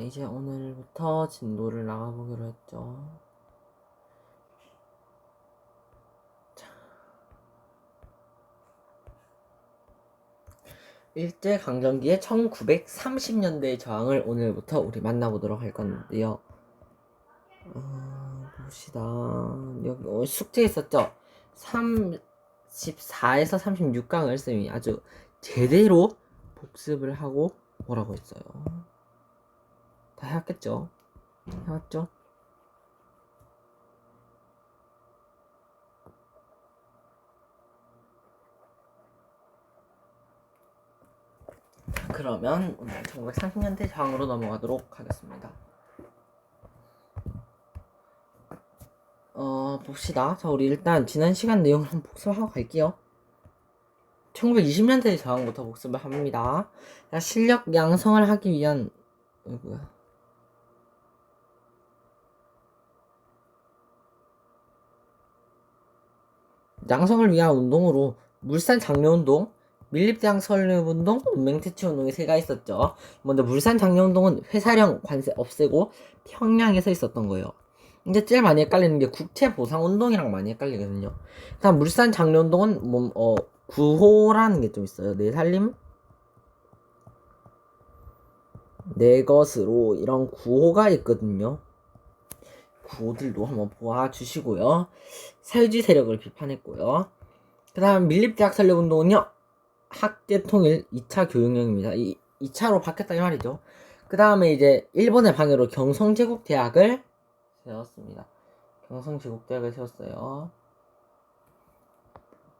이제 오늘부터 진도를 나가보기로 했죠. 일제 강점기의 1930년대의 저항을 오늘부터 우리 만나보도록 할 건데요. 어, 봅시다. 여기 어, 숙제 있었죠? 34에서 36강을 쌤이 아주 제대로 복습을 하고 오라고 했어요. 다 해왔겠죠? 해왔죠? 그러면 오늘 1930년대 저항으로 넘어가도록 하겠습니다. 어, 봅시다. 자, 우리 일단 지난 시간 내용을 한번 복습하고 갈게요. 1920년대 저항부터 복습을 합니다. 자, 실력 양성을 하기 위한, 어이구야. 양성을 위한 운동으로 물산 장려 운동, 밀립대항 설립 운동, 문맹퇴치 운동이 세 가지 있었죠. 먼저 물산 장려 운동은 회사령 관세 없애고 평양에서 있었던 거예요. 이제 제일 많이 헷갈리는 게 국채 보상 운동이랑 많이 헷갈리거든요. 다음 물산 장려 운동은 뭐, 어, 구호라는 게 좀 있어요. 내 살림 내 것으로 이런 구호가 있거든요. 구호들도 한번 보아주시고요. 사회주의 세력을 비판했고요. 그 다음 밀립 대학 설립 운동은요. 학제 통일 2차 교육령입니다. 이 2차로 바뀌었다 이 말이죠. 그 다음에 이제 일본의 방해로 경성제국대학을 세웠습니다. 경성제국대학을 세웠어요.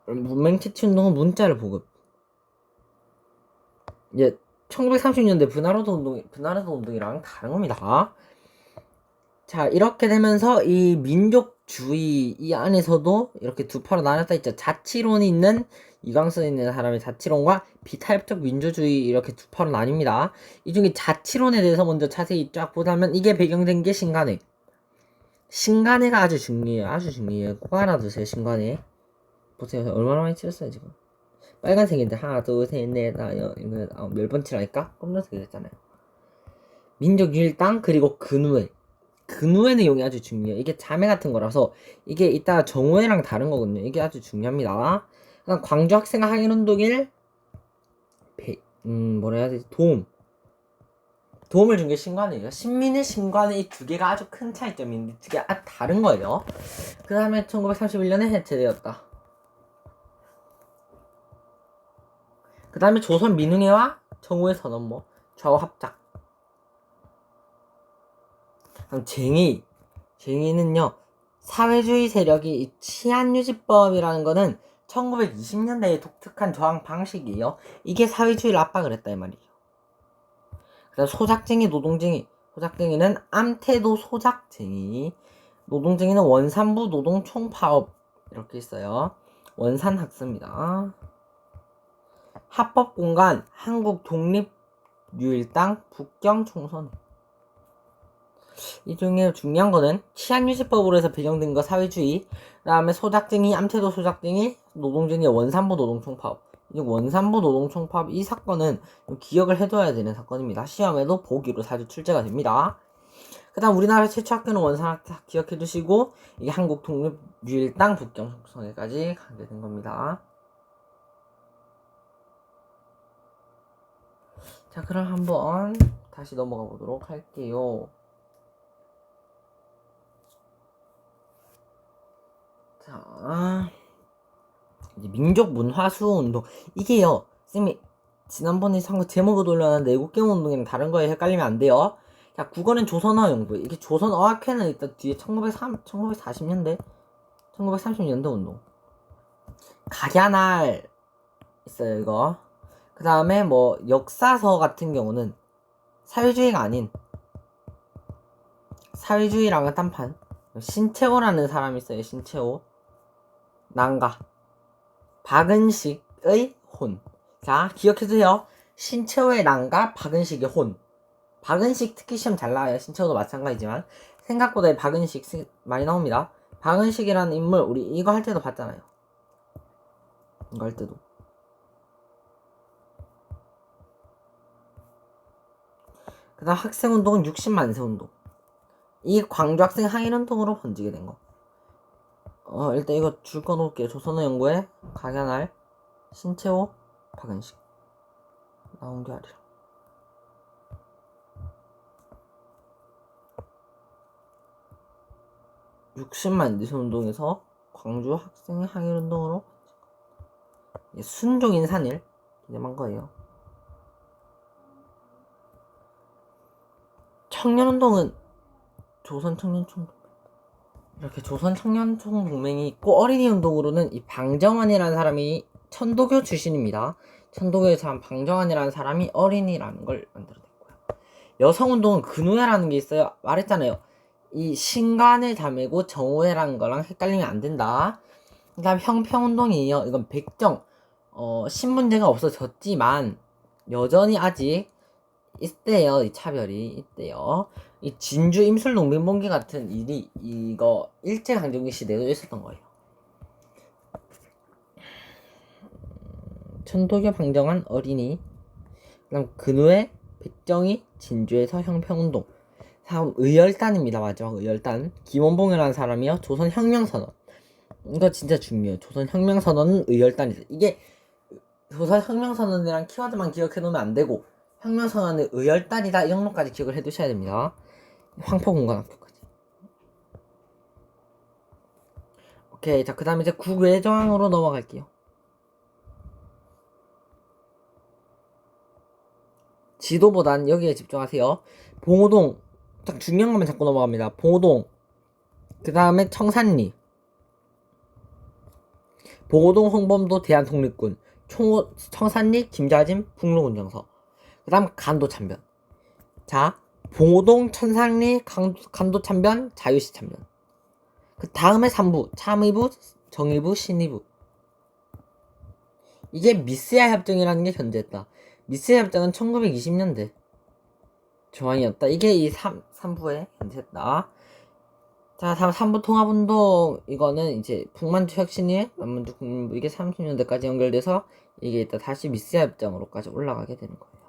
문맹치치운동은 문자를 보급. 이제 1930년대 분화로도 운동, 분화로도 운동이랑 다른 겁니다. 자, 이렇게 되면서 이 민족주의 이 안에서도 이렇게 두 파로 나눴다 있죠. 자치론이 있는 이광선에 있는 사람의 자치론과 비타협적 민주주의 이렇게 두 파로 나뉩니다. 이 중에 자치론에 대해서 먼저 자세히 쫙 보자면 이게 배경된 게 신간회. 신간회가 아주 중요해요. 아주 중요해요. 꼭 알아두세요, 신간회. 보세요. 얼마나 많이 칠했어요, 지금. 빨간색인데, 하나, 둘, 셋, 넷, 다, 여, 이거, 아, 열번 칠하니까? 검정색이 됐잖아요. 민족유일당, 그리고 근우회. 근우회 내용이 아주 중요해요. 이게 자매 같은 거라서, 이게 이따 정우회랑 다른 거거든요. 이게 아주 중요합니다. 그다음 광주 학생 항일운동일, 배, 음, 뭐라 해야 되지? 도움. 도움을 준 게 신관이에요. 신민의 신관의 이 두 개가 아주 큰 차이점인데, 두 개가 아, 다른 거예요. 그 다음에 1931년에 해체되었다. 그 다음에 조선 민흥회와 정우의 선언모 좌우 합작 그럼 쟁의 쟁의는요 사회주의 세력이 이 치안유지법이라는 거는 1920년대에 독특한 저항 방식이에요. 이게 사회주의를 압박을 했다 이 말이에요 그 다음 소작쟁이 노동쟁이. 소작쟁이는 암태도 소작쟁이. 노동쟁이는 원산부 노동 총파업. 이렇게 있어요. 원산학습니다. 합법공간 한국 독립 유일당 북경 총선 이 중에 중요한 거는 치안유지법으로 해서 배정된 거 사회주의 그 다음에 소작쟁이 암태도 소작쟁이 노동쟁이 원산부 노동총파업. 이 원산부 노동총파업 이 사건은 기억을 해둬야 되는 사건입니다. 시험에도 보기로 자주 출제가 됩니다. 그 다음 우리나라 최초 학교는 원산학교 기억해 두시고 이게 한국 독립 유일당 북경 총선에까지 가게 된 겁니다. 자, 그럼 한번 다시 넘어가 보도록 할게요. 자, 이제 민족 문화 수호 운동. 이게요, 쌤이 지난번에 상거 제목을 올려놨는데 애국경 운동이랑 다른 거에 헷갈리면 안 돼요. 자, 국어는 조선어 연구. 이게 조선 어학회는 일단 뒤에 1903, 1940년대, 1930년대 운동. 가야날 있어요, 이거. 그 다음에 뭐 역사서 같은 경우는 사회주의가 아닌 사회주의랑은 딴판 신채호라는 사람이 있어요 신채호 난가. 박은식의 혼 자 기억해두세요. 신채호의 난가 박은식의 혼. 박은식 특히 시험 잘 나와요. 신채호도 마찬가지지만. 생각보다 박은식 많이 나옵니다. 박은식이라는 인물 우리 이거 할 때도 봤잖아요. 이거 할 때도. 그 다음 학생운동은 60만세 운동. 이 광주 학생 항일운동으로 번지게 된 거. 어, 일단 이거 줄거 놓을게요. 조선어 연구에 강연할 신채호, 박은식. 나온 게 아니라. (60만) 니세 운동에서 광주 학생 항일 운동으로 예, 순종 인 산일 기념한 거예요. 청년 운동은 조선 청년총동맹 이렇게 조선 청년총 동맹이 있고 어린이 운동으로는 이 방정환이라는 사람이 천도교 출신입니다. 천도교의 사람 방정환이라는 사람이 어린이라는 걸 만들어냈고요. 여성 운동은 근우회라는 게 있어요. 말했잖아요. 이 신간을 다매고 정오회라는 거랑 헷갈리면 안 된다. 그 다음 형평 운동이에요. 이건 백정, 어, 신문제가 없어졌지만, 여전히 아직 있대요. 이 차별이 있대요. 이 진주 임술 농민봉기 같은 일이, 이거, 일제 강점기 시대에도 있었던 거예요. 천도교 방정한 어린이, 그 다음 근우의 백정이 진주에서 형평운동. 다음 의열단입니다. 마지막 의열단. 김원봉이라는 사람이요. 조선혁명선언. 이거 진짜 중요해요. 조선혁명선언은 의열단이죠. 이게 조선혁명선언이랑 키워드만 기억해 놓으면 안 되고 혁명선언은 의열단이다 이 정도까지 기억을 해 두셔야 됩니다. 황포공관학교까지. 오케이. 자, 그 다음에 이제 국외정항으로 넘어갈게요. 지도보단 여기에 집중하세요. 봉오동 딱 중요한 것만 잡고 넘어갑니다. 봉오동 그 다음에 청산리 봉오동 홍범도 대한독립군 총 청산리 김자진 북로군정서 그 다음 간도참변 자 봉오동 천산리 강, 간도참변 자유시 참변 그 다음에 3부 참의부 정의부 신의부 이게 미스야 협정이라는 게 존재했다 미스야 협정은 1920년대 조항이었다. 이게 이 3, 3부에 현재했다. 자, 다음 3부 통합운동, 이거는 이제 북만주 혁신이 남만주 국민부, 이게 30년대까지 연결돼서 이게 일단 다시 미스야 협정으로까지 올라가게 되는 거예요.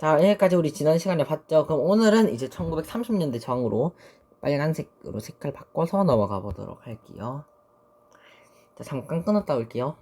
자, 여기까지 우리 지난 시간에 봤죠? 그럼 오늘은 이제 1930년대 정으로 빨간색으로 색깔 바꿔서 넘어가 보도록 할게요. 자, 잠깐 끊었다 올게요.